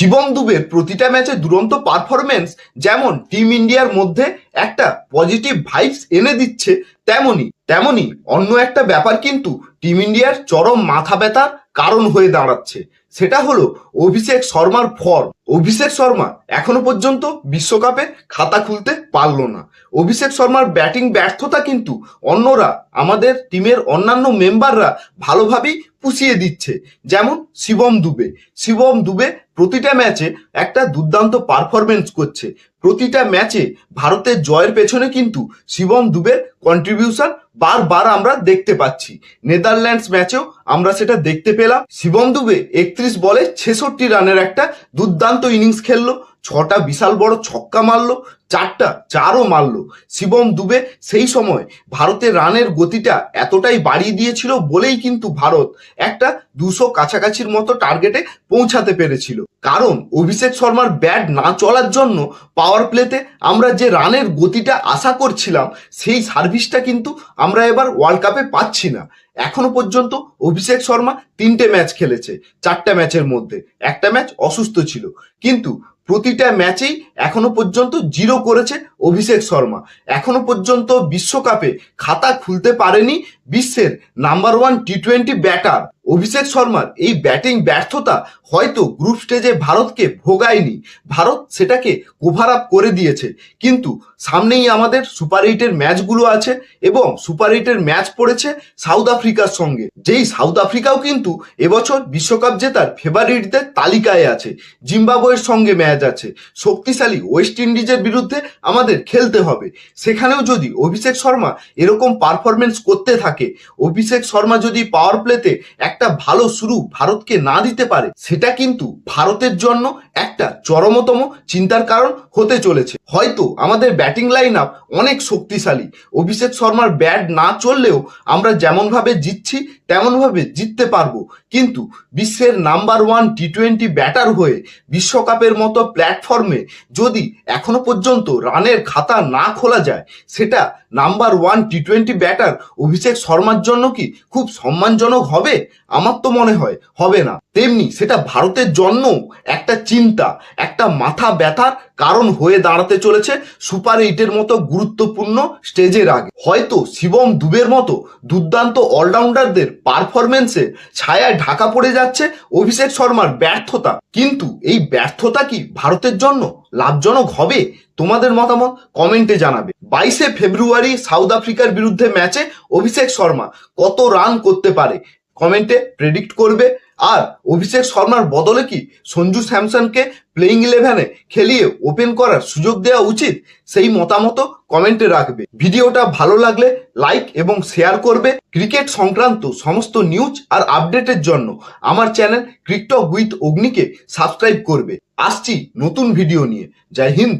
শিবম দুবের প্রতিটা ম্যাচে দুরন্ত পারফরমেন্স যেমন টিম ইন্ডিয়ার মধ্যে একটা পজিটিভ ভাইবস এনে দিচ্ছে, তেমনি তেমনি অন্য একটা ব্যাপার কিন্তু টিম ইন্ডিয়ার চরম মাথা ব্যথার কারণ হয়ে দাঁড়াচ্ছে। সেটা হলো অভিষেক শর্মার ফর্ম অভিষেক শর্মা এখনও পর্যন্ত বিশ্বকাপে খাতা খুলতে পারল না। অভিষেক শর্মার ব্যাটিং ব্যর্থতা কিন্তু অন্যরা, আমাদের টিমের অন্যান্য মেম্বাররা ভালোভাবেই পুষিয়ে দিচ্ছে। যেমন শিবম দুবে। শিবম দুবে প্রতিটা ম্যাচে একটা দুর্দান্ত পারফরমেন্স করছে। প্রতিটা ম্যাচে ভারতের জয়ের পেছনে কিন্তু শিবম দুবের কন্ট্রিবিউশন বারবার আমরা দেখতে পাচ্ছি। নেদারল্যান্ডস ম্যাচেও আমরা সেটা দেখতে পেলাম। শিবম দুবে একত্রিশ বলে ছেষট্টি রানের একটা দুর্দান্ত ইনিংস খেললো। ছটা বিশাল বড় ছক্কা মারলো, চারটা চারও মারলো। শিবম দুবে সেই সময় ভারতের রানের গতিটা এতটাই বাড়িয়ে দিয়েছিল বলেই কিন্তু ভারত একটা দুশো কাছাকাছির মতো টার্গেটে পৌঁছাতে পেরেছিল। কারণ অভিষেক শর্মার ব্যাট না চলার জন্য পাওয়ার প্লেতে আমরা যে রানের গতিটা আশা করছিলাম, সেই সার্ভিসটা কিন্তু আমরা এবার ওয়ার্ল্ড কাপে পাচ্ছি না। এখনও পর্যন্ত অভিষেক শর্মা তিনটে ম্যাচ খেলেছে, চারটা ম্যাচের মধ্যে। একটা ম্যাচ অসুস্থ ছিল। কিন্তু প্রতিটা ম্যাচেই এখনও পর্যন্ত জিরো করেছে অভিষেক শর্মা। এখনও পর্যন্ত বিশ্বকাপে খাতা খুলতে পারেনি বিশ্বের number one T twenty batter Abhishek শর্মার এই ব্যাটিং ব্যর্থতা হয়তো গ্রুপ স্টেজে ভারতকে ভোগায়নি। ভারত সেটাকে ওভার আপ করে দিয়েছে। কিন্তু সামনেই আমাদের সুপার এইটের ম্যাচগুলো আছে এবং সুপার এইটের ম্যাচ পড়েছে সাউথ আফ্রিকার সঙ্গে। যেই সাউথ আফ্রিকাও কিন্তু এবছর বিশ্বকাপ জেতার ফেভারিটদের তালিকায় আছে। জিম্বাবুয়ের সঙ্গে ম্যাচ আছে। শক্তিশালী ওয়েস্ট ইন্ডিজের বিরুদ্ধে আমাদের খেলতে হবে। সেখানেও যদি অভিষেক শর্মা এরকম পারফরমেন্স করতে থাকে, অভিষেক শর্মা যদি পাওয়ার প্লেতে একটা ভালো শুরু ভারতকে না দিতে পারে, সেটা কিন্তু ভারতের জন্য একটা চরমতম চিন্তার কারণ হতে চলেছে। হয়তো আমাদের ব্যাটিং লাইন আপ অনেক শক্তিশালী। অভিষেক শর্মার ব্যাট না চললেও আমরা যেমনভাবে জিতছি তেমনভাবে জিততে পারব। কিন্তু বিশ্বের number one T twenty batter হয়ে বিশ্বকাপের মতো প্ল্যাটফর্মে যদি এখনও পর্যন্ত রানের খাতা না খোলা যায়, সেটা number one T twenty batter Abhishek শর্মার জন্য কি খুব সম্মানজনক হবে? আমার তো মনে হয় হবে না। তেমনি সেটা ভারতের জন্য একটা চিন্তা, একটা মাথা ব্যথার কারণ হয়ে দাঁড়াতে চলেছে সুপার এইটের মতো গুরুত্বপূর্ণ স্টেজের আগে। হয়তো শিবম দুবের মতো দুর্দান্ত অলরাউন্ডারদের পারফরমেন্সে ছায়ায় ঢাকা পড়ে যাচ্ছে অভিষেক শর্মার ব্যর্থতা। কিন্তু এই ব্যর্থতা কি ভারতের জন্য লাভজনক হবে? তোমাদের মতামত কমেন্টে জানাবে। বাইশে ফেব্রুয়ারি সাউথ আফ্রিকার বিরুদ্ধে ম্যাচে অভিষেক শর্মা কত রান করতে পারে? কমেন্টে প্রেডিক্ট করবে আর অভিষেক শর্মার বদলে কি সঞ্জু স্যামসনকে প্লেইং ইলেভেনে খেলিয়ে ওপেন করার সুযোগ দেওয়া উচিত? সেই মতামত কমেন্টে রাখবে। ভিডিওটা ভালো লাগলে লাইক এবং শেয়ার করবে ক্রিকেট সংক্রান্ত সমস্ত নিউজ আর আপডেটের জন্য। আমার চ্যানেল ক্রিকটক উইথ অগ্নিকে সাবস্ক্রাইব করবে। আসছি নতুন ভিডিও নিয়ে। জয় হিন্দ।